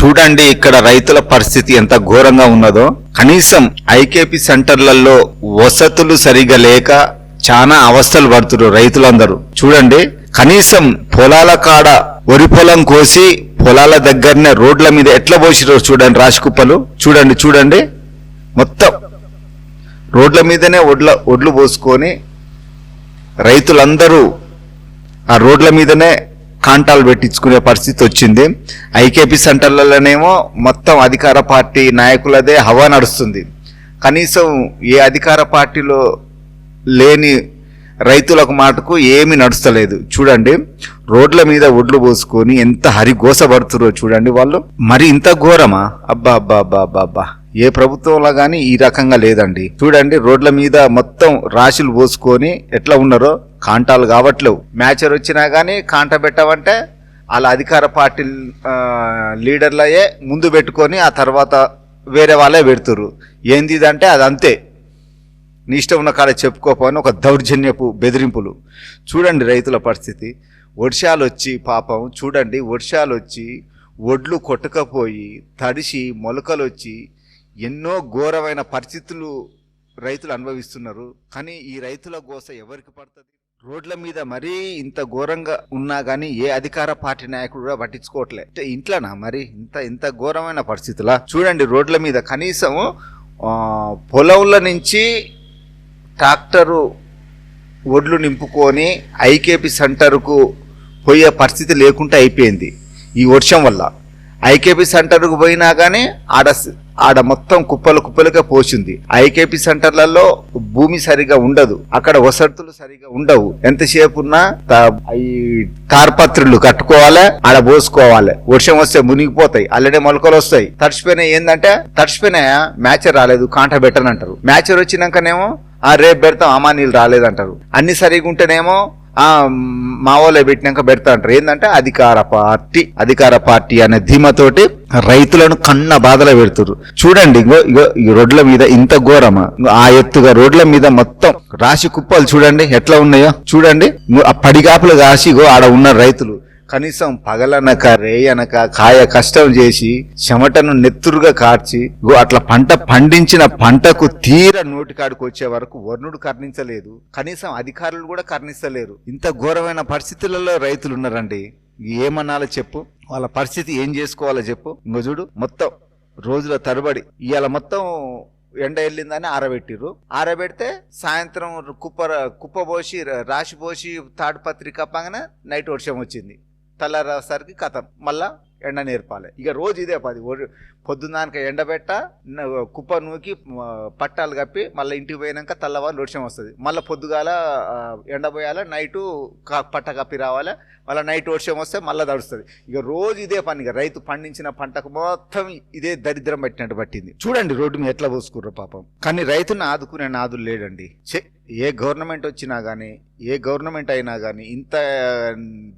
చూడండి ఇక్కడ రైతుల పరిస్థితి ఎంత ఘోరంగా ఉన్నదో. కనీసం ఐకేపీ సెంటర్లలో వసతులు సరిగా లేక చాలా అవస్థలు పడుతున్నారు రైతులందరూ. చూడండి కనీసం పొలాల కాడ వరి పొలం కోసి పొలాల దగ్గరనే రోడ్ల మీద ఎట్లా పోసిరో చూడండి రాశికుప్పలు చూడండి చూడండి మొత్తం రోడ్ల మీదనే ఒడ్ల ఒడ్లు పోసుకొని రైతులందరూ ఆ రోడ్ల మీదనే కాంటాలు పెట్టించుకునే పరిస్థితి వచ్చింది. ఐకేపీ సెంటర్లలోనేమో మొత్తం అధికార పార్టీ నాయకులదే హవా నడుస్తుంది. కనీసం ఏ అధికార పార్టీలో లేని రైతులకు మాటకు ఏమీ నడుస్తలేదు. చూడండి రోడ్ల మీద ఒడ్లు పోసుకొని ఎంత హరిగోసపడుతురో చూడండి వాళ్ళు. మరి ఇంత ఘోరమా? అబ్బా అబ్బా అబ్బా అబ్బా అబ్బా. ఏ ప్రభుత్వంలో కానీ ఈ రకంగా లేదండి. చూడండి రోడ్ల మీద మొత్తం రాశులు పోసుకొని ఎట్లా ఉన్నారో కాంటాలు కావట్లేవు. మ్యాచర్ వచ్చినా కానీ కాంట పెట్టమంటే వాళ్ళ అధికార పార్టీ లీడర్లయే ముందు పెట్టుకొని ఆ తర్వాత వేరే వాళ్ళే పెడుతురు ఏంది అంటే అది అంతే నీ ఇష్టం ఉన్న కాడ చెప్పుకోపోని ఒక దౌర్జన్యపు బెదిరింపులు. చూడండి రైతుల పరిస్థితి. వర్షాలు వచ్చి పాపం చూడండి వర్షాలు వచ్చి ఒడ్లు కొట్టకపోయి తడిసి మొలకలు వచ్చి ఎన్నో ఘోరమైన పరిస్థితులు రైతులు అనుభవిస్తున్నారు. కానీ ఈ రైతుల గోస ఎవరికి పడుతుంది? రోడ్ల మీద మరీ ఇంత ఘోరంగా ఉన్నా కానీ ఏ అధికార పార్టీ నాయకుడు కూడా పట్టించుకోవట్లే. అంటే ఇంట్లోనా మరి? ఇంత ఇంత ఘోరమైన పరిస్థితులా? చూడండి రోడ్ల మీద కనీసం పొలంలో పొలంల నుంచి ట్రాక్టరు ఒడ్లు నింపుకొని ఐకేపీ సెంటర్కు పోయే పరిస్థితి లేకుండా అయిపోయింది ఈ వర్షం వల్ల. ఐకేపీ సెంటర్కు పోయినా కానీ ఆడ ఆడ మొత్తం కుప్పలు కుప్పలుగా పోసింది. ఐకేపీ సెంటర్లలో భూమి సరిగా ఉండదు. అక్కడ వసతులు సరిగా ఉండవు. ఎంతసేపు ఉన్నా ఈ తార్పత్రులు కట్టుకోవాలి ఆడ పోసుకోవాలి. వర్షం వస్తే మునిగిపోతాయి అల్లడే మొలకలు వస్తాయి. తడిచిపోయినాయి ఏంటంటే తడిచిపోయినా మ్యాచర్ రాలేదు కాంట పెట్టనంటారు మ్యాచర్ వచ్చినాకనేమో ఆ రేపు పెడతాం అమ్మా నీళ్ళు రాలేదంటారు. అన్ని సరిగా ఉంటేనేమో ఆ మావోలో పెట్టినాక పెడతా అంటారు. ఏంటంటే అధికార పార్టీ అధికార పార్టీ అనే ధీమతోటి రైతులను కన్న బాధలో పెడుతురు చూడండి ఇగో ఇగో ఈ రోడ్ల మీద ఇంత ఘోరమా. ఆ ఎత్తుగా రోడ్ల మీద మొత్తం రాశి కుప్పలు చూడండి ఎట్లా ఉన్నాయో చూడండి. ఆ పడిగాపులు కాసి ఇగో ఆడ ఉన్న రైతులు. కనీసం పగలనక రేయనక కాయ కష్టం చేసి చెమటను నెత్తురుగా కార్చి అట్లా పంట పండించిన పంటకు తీర నోటికాడికి వచ్చే వరకు వర్ణుడు కర్ణించలేదు. కనీసం అధికారులు కూడా కర్ణిస్తలేరు ఇంత ఘోరమైన పరిస్థితులలో రైతులు ఉన్నారండి. ఏమనాలో చెప్పు? వాళ్ళ పరిస్థితి ఏం చేసుకోవాలో చెప్పు. ఇంకో చూడు మొత్తం రోజుల తరబడి ఇవాళ మొత్తం ఎండ వెళ్ళిందని ఆరబెట్టిర్రు. ఆరబెడితే సాయంత్రం కుప్ప కుప్ప పోసి రాశి పోసి తాడుపత్రి కప్పగానే నైట్ వర్షం వచ్చింది. తెల్లారేసరికి కథం. మళ్ళా ఎండ నేర్పాలి. ఇక రోజు ఇదే పది. ఒరి- పొద్దున్నాక ఎండబెట్ట కుప్ప నూకి పట్టాలు కప్పి మళ్ళీ ఇంటికి పోయినాక తెల్లవారు వర్షం వస్తుంది. మళ్ళీ పొద్దుగాల ఎండ పోయాలి నైటు క- పట్ట కప్పి రావాలి మళ్ళీ నైట్ వర్షం వస్తే మళ్ళీ తడుస్తుంది. ఇక రోజు ఇదే పని. ఇక రైతు పండించిన పంటకు మొత్తం ఇదే దరిద్రం పట్టినట్టు పట్టింది. చూడండి రోడ్డు మీద ఎట్లా పోసుకుర్రు పాపం. కానీ రైతుని ఆదుకునే నాదులు లేడండి. ఛే, ఏ గవర్నమెంట్ వచ్చినా కానీ ఏ గవర్నమెంట్ అయినా కానీ ఇంత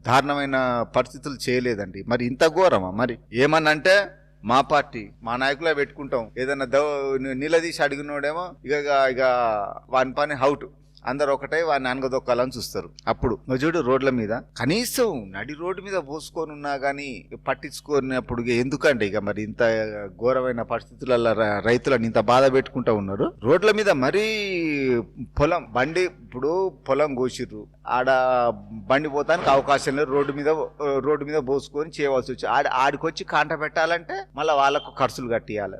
దారుణమైన పరిస్థితులు చేయలేదండి. మరి ఇంత ఘోరమా? మరి ఏమన్నంటే మా పార్టీ మా నాయకులే పెట్టుకుంటాం. ఏదైనా దవ నిలదీసి అడిగినోడేమో ఇక ఇక వాని పని హౌట్. అందరు ఒకటే వాడిని అనగదొక్కాలని చూస్తారు. అప్పుడు నువ్వు చూడు రోడ్ల మీద. కనీసం నడి రోడ్డు మీద పోసుకొని ఉన్నా కానీ పట్టించుకున్నప్పుడు ఇక ఎందుకండి ఇక మరి ఇంత ఘోరమైన పరిస్థితులలో రైతులను ఇంత బాధ పెట్టుకుంటా ఉన్నారు. రోడ్ల మీద మరీ పొలం బండి ఇప్పుడు పొలం కోసిర్రు. ఆడ బండి పోతానికి అవకాశం లేదు. రోడ్డు మీద రోడ్డు మీద పోసుకొని చేయవలసి వచ్చి ఆడ ఆడికొచ్చి కాంట పెట్టాలంటే మళ్ళీ వాళ్ళకు ఖర్చులు కట్టియాలి.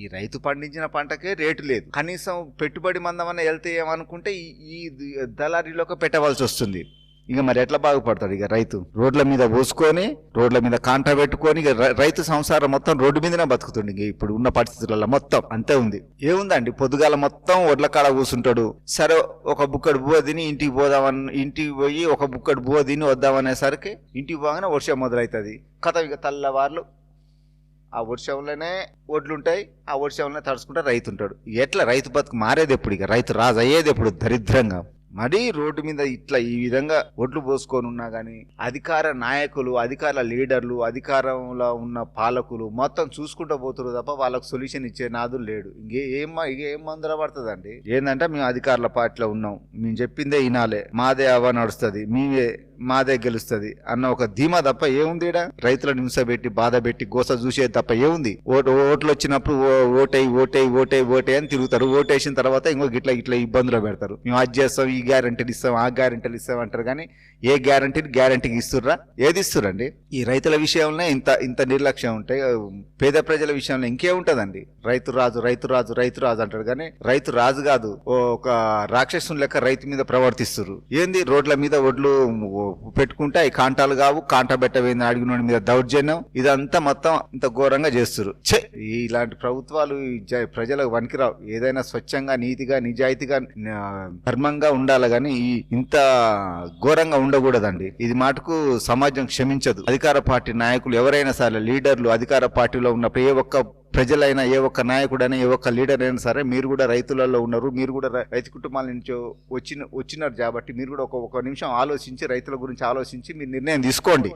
ఈ రైతు పండించిన పంటకే రేటు లేదు. కనీసం పెట్టుబడి మందమన్నా వెళ్తే ఏమనుకుంటే ఈ- దళారీలోకి పెట్టవలసి వస్తుంది. ఇక మరి ఎట్లా బాగుపడతాడు ఇక రైతు? రోడ్ల మీద పోసుకొని రోడ్ల మీద కాంట పెట్టుకొని ఇక రైతు సంసారం మొత్తం రోడ్డు మీదనే బతుకుతుంది ఇక ఇప్పుడు ఉన్న పరిస్థితులలో మొత్తం అంతే ఉంది. ఏముందండి? పొద్దుగాల మొత్తం ఒడ్ల కాడ కూసుంటాడు. సరే ఒక బుక్కడు బువ్వ తిని ఇంటికి పోదామని ఇంటికి పోయి ఒక బుక్కడు బువ్వ తిని వద్దామనేసరికి ఇంటికి పోగానే వర్షం మొదలవుతుంది కథ ఇక తల్లవార్లు ఆ వర్షంలోనే ఒడ్లుంటాయి ఆ వర్షంలోనే తడుచుకుంటే రైతు ఉంటాడు ఎట్లా రైతు బతుకు మారేది ఎప్పుడు ఇక? రైతు రాజు అయ్యేది ఎప్పుడు? దరిద్రంగా. మరీ రోడ్డు మీద ఇట్లా ఈ విధంగా ఓట్లు పోసుకొని ఉన్నా కానీ అధికార నాయకులు అధికార లీడర్లు అధికారంలో ఉన్న పాలకులు మొత్తం చూసుకుంటూ పోతురు తప్ప వాళ్ళకు సొల్యూషన్ ఇచ్చే నాదు లేడు. ఇంకే ఏం ఇక ఏం మందుల పడుతుందండి? ఏంటంటే మేము అధికారుల పార్టీలో ఉన్నాం. మేము చెప్పిందే వినాలే. మాదే అవ నడుస్తుంది. మేమే మాదే గెలుస్తుంది. అన్న ఒక ధీమా తప్ప ఏముంది రైతుల రైతులను హింస బాధ పెట్టి గోస చూసేది తప్ప ఏముంది? ఓటు ఓట్లు వచ్చినప్పుడు ఓ- ఓటై ఓటై ఓటై ఓటై అని తిరుగుతారు. ఓటేసిన తర్వాత ఇంకో గిట్ల ఇట్లా ఇబ్బందులు పెడతారు. మేము అది చేస్తాం ఈ గ్యారంటీలు ఇస్తాం ఆ గ్యారంటీలు ఇస్తాం అంటారు కానీ ఏ గ్యారంటీని గ్యారంటీకి ఇస్తుర్రా? ఏది ఇస్తురండి ఈ రైతుల విషయంలో ఇంత ఇంత నిర్లక్ష్యం ఉంటే పేద ప్రజల విషయంలో ఇంకేముంటదండి రైతు రాజు రైతు రాజు రైతు రాజు అంటారు కానీ రైతు రాజు కాదు. ఓ ఒక రాక్షసుని లెక్క రైతు మీద ప్రవర్తిస్తున్నారు ఏంది? రోడ్ల మీద ఒడ్లు పెట్టుకుంటే అవి కాంటాలు కావు కాంటా పెట్టవేంది అడిగిన మీద దౌర్జన్యం. ఇదంతా మొత్తం ఇంత ఘోరంగా చేస్తారు ఇలాంటి ప్రభుత్వాలు ప్రజలకు వనికిరావు ఏదైనా స్వచ్ఛంగా నీతిగా నిజాయితీగా ధర్మంగా ఉండాలి కానీ ఈ ఇంత ఘోరంగా ఉండకూడదండి. ఇది మాటకు సమాజం క్షమించదు. అధికార పార్టీ నాయకులు ఎవరైనా సరే లీడర్లు అధికార పార్టీలో ఉన్న ఏ ఒక్క ప్రజలైనా ఏ ఒక్క నాయకుడైనా ఏ ఒక్క లీడర్ అయినా సరే మీరు కూడా రైతులలో ఉన్నారు మీరు కూడా రైతు కుటుంబాల నుంచి వచ్చిన వచ్చినారు కాబట్టి మీరు కూడా ఒక ఒక నిమిషం ఆలోచించి రైతుల గురించి ఆలోచించి మీరు నిర్ణయం తీసుకోండి.